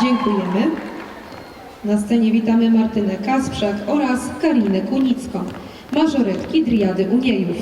Dziękujemy. Na scenie witamy Martynę Kasprzak oraz Karinę Kunicką mażoretki Driady Uniejów.